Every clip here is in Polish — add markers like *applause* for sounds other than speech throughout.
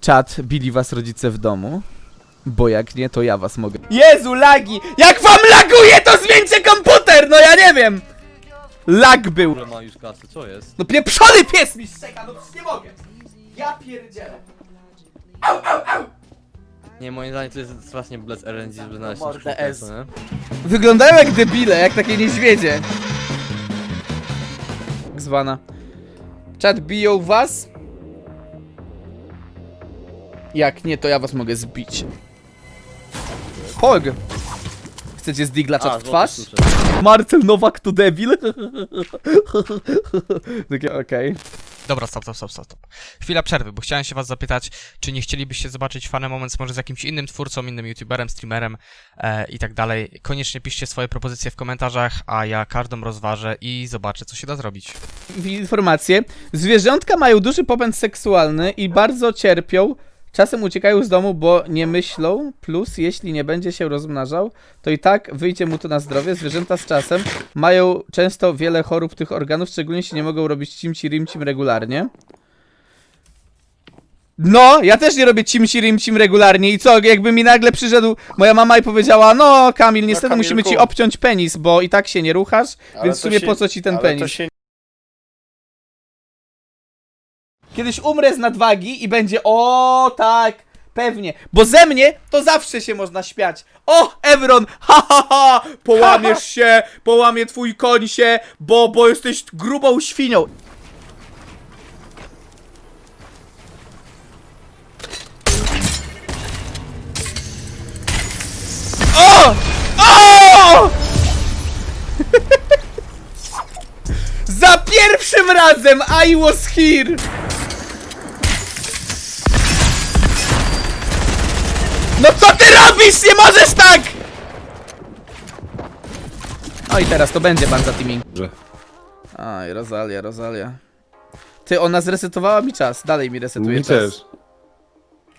Czat, bili was rodzice w domu? Bo jak nie, to ja was mogę. Jezu, lagi! Jak wam laguje, to zmieńcie komputer! No ja nie wiem! Lag był. Ma już kasy, co jest? No pieprzony pies mi szczeka, no przecież nie mogę. Ja pierdzielę. Nie, moim zdaniem to jest strasznie bez RNG, żeby znaleźć mordę S. nie? Wyglądają jak debile, jak takie niedźwiedzie. Tak Zwana. Czat biją was? Jak nie, to ja was mogę zbić. Pog! Chcecie zdiglacza w twarz? Marcel Nowak to debil? *laughs* Takie, okej. Dobra, stop, stop, stop, stop, stop. Chwila przerwy, bo chciałem się was zapytać, czy nie chcielibyście zobaczyć Fane Moments może z jakimś innym twórcą, innym youtuberem, streamerem e, i tak dalej. Koniecznie piszcie swoje propozycje w komentarzach, a ja każdą rozważę i zobaczę, co się da zrobić. Informacje. Zwierzątka mają duży popęd seksualny i bardzo cierpią. Czasem uciekają z domu, bo nie myślą. Plus, jeśli nie będzie się rozmnażał, to i tak wyjdzie mu to na zdrowie. Zwierzęta z czasem mają często wiele chorób tych organów, szczególnie jeśli nie mogą robić cimci rimcim regularnie. No, ja też nie robię cimci rimcim regularnie i co, jakby mi nagle przyszedł moja mama i powiedziała, no Kamil, niestety musimy ci obciąć penis, bo i tak się nie ruchasz, Ale więc w to sumie się- po co ci ten ale penis? Się Kiedyś umrę z nadwagi i będzie o tak, pewnie. Bo ze mnie to zawsze się można śmiać. O, Evron, ha ha ha, połamiesz *laughs* się, połamie twój koń się, bo, bo jesteś grubą świnią. O! O! *laughs* Za pierwszym razem I was here! No co ty robisz? Nie możesz tak! O i teraz to będzie banza teaming. Aj, Rosalia, Rosalia. Ty, ona zresetowała mi czas, dalej mi resetuje Mi czas. też.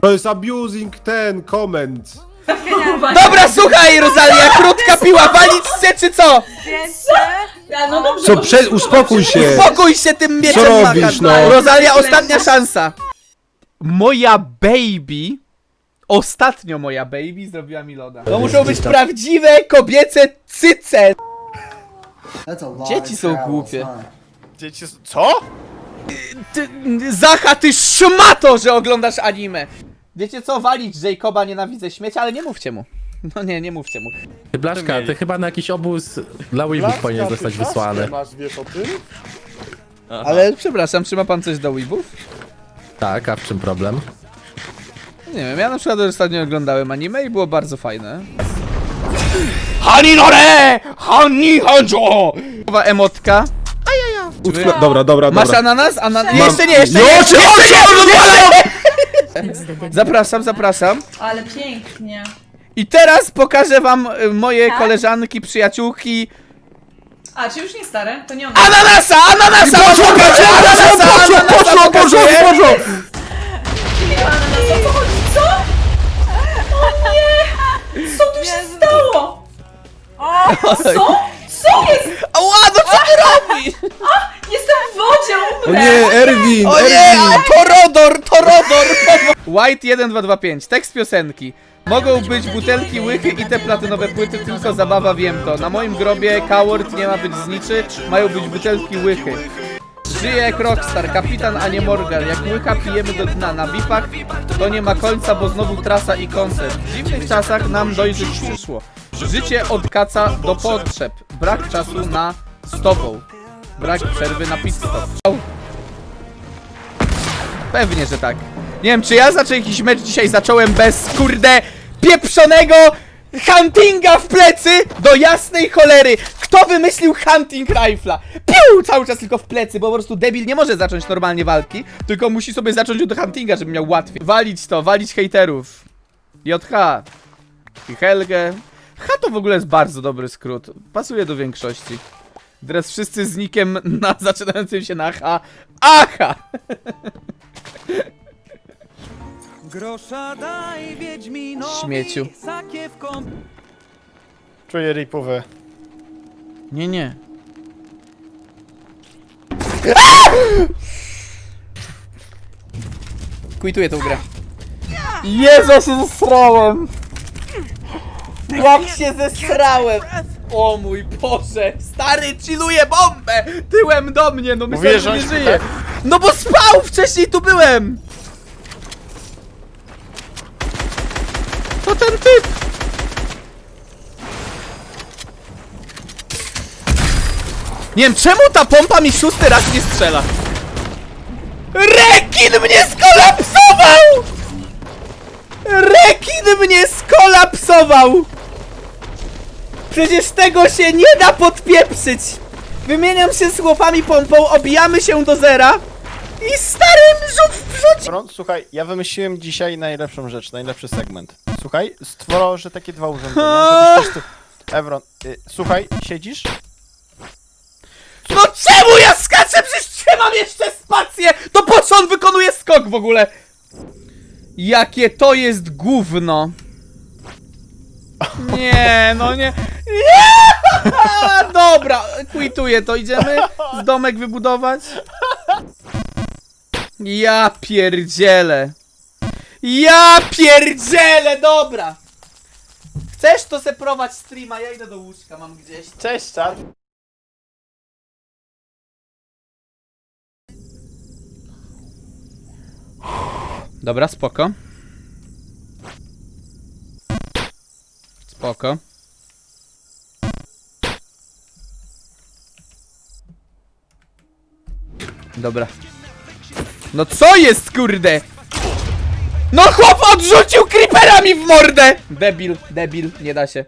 To jest abusing ten comment. Dobra, słuchaj, Rosalia, krótka piła, walić się czy co? Ja, no dobrze. Co, prze... uspokój się! Spokój się tym mieczem robisz, no? Rosalia, ostatnia szansa. Moja baby, ostatnio moja baby zrobiła mi loda. To muszą być prawdziwe kobiece cyce. Dzieci są głupie. Dzieci... s- Co? Ty, Zacha, ty szmato, że oglądasz anime. Wiecie co, walić Jacoba nienawidzę śmieć, ale nie mówcie mu. *laughs* No nie, nie mówcie mu. Ty Blaszka, ty chyba na jakiś obóz dla Weebów powinien zostać wysłany. Masz, wiesz o tym? Ale przepraszam, czy ma pan coś do weebów? Tak, a w czym problem? Nie wiem, ja na przykład ostatnio oglądałem anime i było bardzo fajne. Haninore! Hani Hanjo! Nowa emotka. Utknę... Dobra, dobra, Masz dobra. ananas? Anan... Mam- Jeszcze nie, jeszcze nie! Już, Jeszcze już, nie! Jeszcze nie! *laughs* Zapraszam, zapraszam. Ale pięknie. I teraz pokażę wam y, moje Tak? koleżanki, przyjaciółki. A, czy już nie stare? To nie one. Ananasa! Ananasa! Poszło, Pokażę poszło, ananasa, poszło, ananasa poszło, poszło, pokazuję. poszło! Co? Co jest? Ała, no co ty robisz? Jestem w wodzie, O umrę! nie, Erwin, O nie, Erwin! a Torodor, Torodor! White 1225, tekst piosenki. Mogą być butelki, łychy i te platynowe płyty, tylko zabawa wiem to. Na moim grobie Coward nie ma być zniczy, mają być butelki, łychy. Żyję jak rockstar, kapitan, a nie Morgan. Jak łyka pijemy do dna. Na VIP-ach to nie ma końca, bo znowu trasa i koncert. W dziwnych czasach nam dojrzeć przyszło. Życie od kaca do potrzeb. Brak czasu na z tobą. Brak przerwy na pit stop. Au. Pewnie, że tak. Nie wiem, czy ja zacząłem jakiś mecz dzisiaj zacząłem bez, kurde, pieprzonego huntinga w plecy do jasnej cholery. Kto wymyślił hunting rifla? Piu! Cały czas tylko w plecy, bo po prostu debil nie może zacząć normalnie walki, tylko musi sobie zacząć od huntinga, żeby miał łatwiej. Walić to, walić hejterów. JH. I Helgę. H to w ogóle jest bardzo dobry skrót. Pasuje do większości. Teraz wszyscy z nikiem *laughs* na zaczynającym się na H. Aha! Grosza daj Wiedźminowi Śmieciu. sakiewką Czuję ripówę. Nie, nie. Quituję tą grę. Jezu, ja się zesrałem! Jak się zesrałem! O mój Boże! Stary, chilluje bombę! Tyłem do mnie, no myślałem, Mówiłeś, że że nie on żyje! śpi, No bo spał! Wcześniej tu byłem! To ten typ! Nie wiem, czemu ta pompa mi szósty raz nie strzela? Rekin mnie skolapsował! Rekin mnie skolapsował! Przecież tego się nie da podpieprzyć! Wymieniam się z chłopami pompą, obijamy się do zera i starym wrzuci... Evron, słuchaj, ja wymyśliłem dzisiaj najlepszą rzecz, najlepszy segment. Słuchaj, stworzę takie dwa urządzenia, żebyś też ty... Evron, y, słuchaj, siedzisz? No czemu ja skaczę? Przecież trzymam jeszcze spację! To po co on wykonuje skok w ogóle? Jakie to jest gówno. Nie, no nie. Nie! Dobra, quituję to. Idziemy z domek wybudować. Ja pierdzielę. Ja pierdzielę, dobra. Chcesz to se prowadź streama, ja idę do łóżka, mam gdzieś. Cześć, czat. Dobra, spoko. Spoko. Dobra. No co jest, kurde? No chłop odrzucił creeperami w mordę! Debil, debil, nie da się.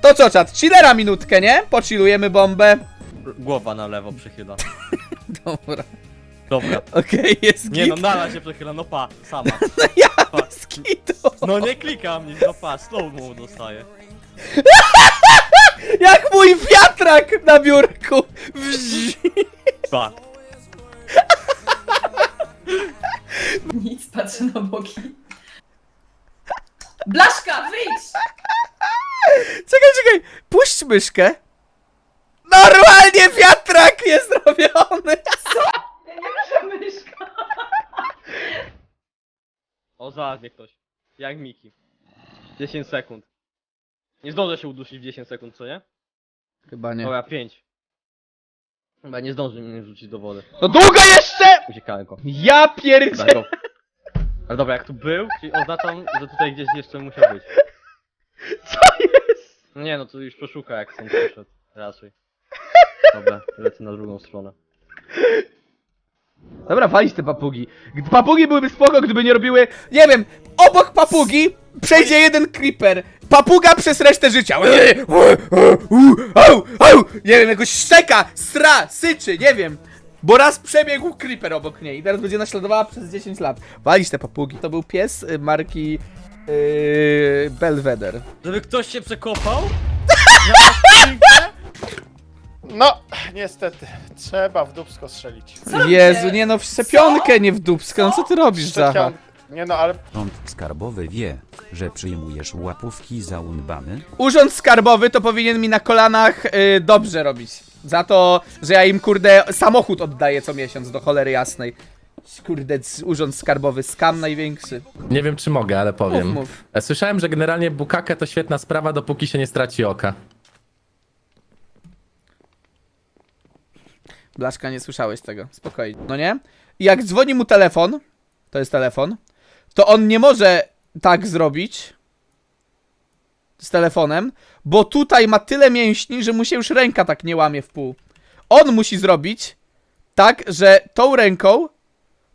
To co, czat? Chillera minutkę, nie? Pochillujemy bombę. Głowa na lewo przychyla. *laughs* Dobra, Dobra. *laughs* okej, jest Nie git. no, nala się przychyla, no pa, sama. *laughs* ja bez kitu. No nie klikam nic, no pa, slow mu dostaje. *laughs* Jak mój wiatrak na biurku. Wzi. Pa. Nic, patrzę na boki. Blaszka, wyjdź! Czekaj, czekaj, puść myszkę. Normalnie wiatrak jest zrobiony. Nie muszę myszka. O, znalazł mnie ktoś. Jak Miki. 10 sekund. Nie zdążę się udusić w 10 sekund, co nie? Chyba nie. Dobra, 5. Chyba nie zdąży mnie wrzucić do wody. No długo jeszcze! Uciekałem go. Ja pierdzie. Dobra, go. Ale dobra, jak tu był, czyli oznaczam, że tutaj gdzieś jeszcze musiał być. Co jest? No nie, no to już poszuka jak stąd poszedł. Raczej. Dobra, lecę na drugą stronę. Dobra, walić te papugi. Papugi byłyby spoko, gdyby nie robiły... Nie wiem, obok papugi przejdzie jeden creeper. Papuga przez resztę życia. Nie wiem, jakoś szczeka, sra, syczy, nie wiem. Bo raz przebiegł creeper obok niej i teraz będzie naśladowała przez 10 lat. Walić te papugi. To był pies y, marki yy, Belvedere. Żeby ktoś się przekopał? *laughs* No, niestety, trzeba w dupsko strzelić. Co Jezu, robicie? nie no, w szczepionkę, nie w dupskę. No co ty robisz, Zacha? Szczepion... Nie no, ale Rząd skarbowy wie, że przyjmujesz łapówki za unbany? Urząd Skarbowy to powinien mi na kolanach y, dobrze robić. Za to, że ja im kurde samochód oddaję co miesiąc do cholery jasnej. Kurde, c- Urząd Skarbowy, skam największy. Nie wiem czy mogę, ale powiem. Mów, mów. E, Słyszałem, że generalnie bukake to świetna sprawa, dopóki się nie straci oka. Blaszka, nie słyszałeś tego, spokojnie. No nie? I jak dzwoni mu telefon, to jest telefon, to on nie może tak zrobić z telefonem, bo tutaj ma tyle mięśni, że mu się już ręka tak nie łamie w pół. On musi zrobić tak, że tą ręką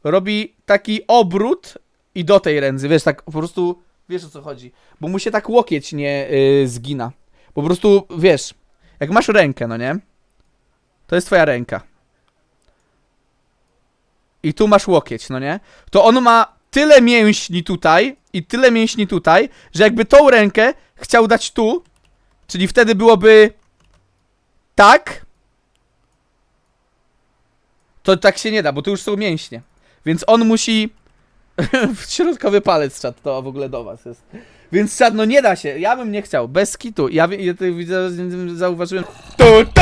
robi taki obrót i do tej ręce, wiesz, tak po prostu, wiesz o co chodzi, bo mu się tak łokieć nie y, zgina. Po prostu, wiesz, jak masz rękę, no nie? To jest twoja ręka. I tu masz łokieć, no nie? To on ma tyle mięśni tutaj i tyle mięśni tutaj, że jakby tą rękę chciał dać tu, czyli wtedy byłoby tak, to tak się nie da, bo tu już są mięśnie. Więc on musi *laughs* środkowy palec czat to w ogóle do was jest. Więc czat, no nie da się, ja bym nie chciał, bez kitu. Ja, ja widzę, zauważyłem. Tu, tu,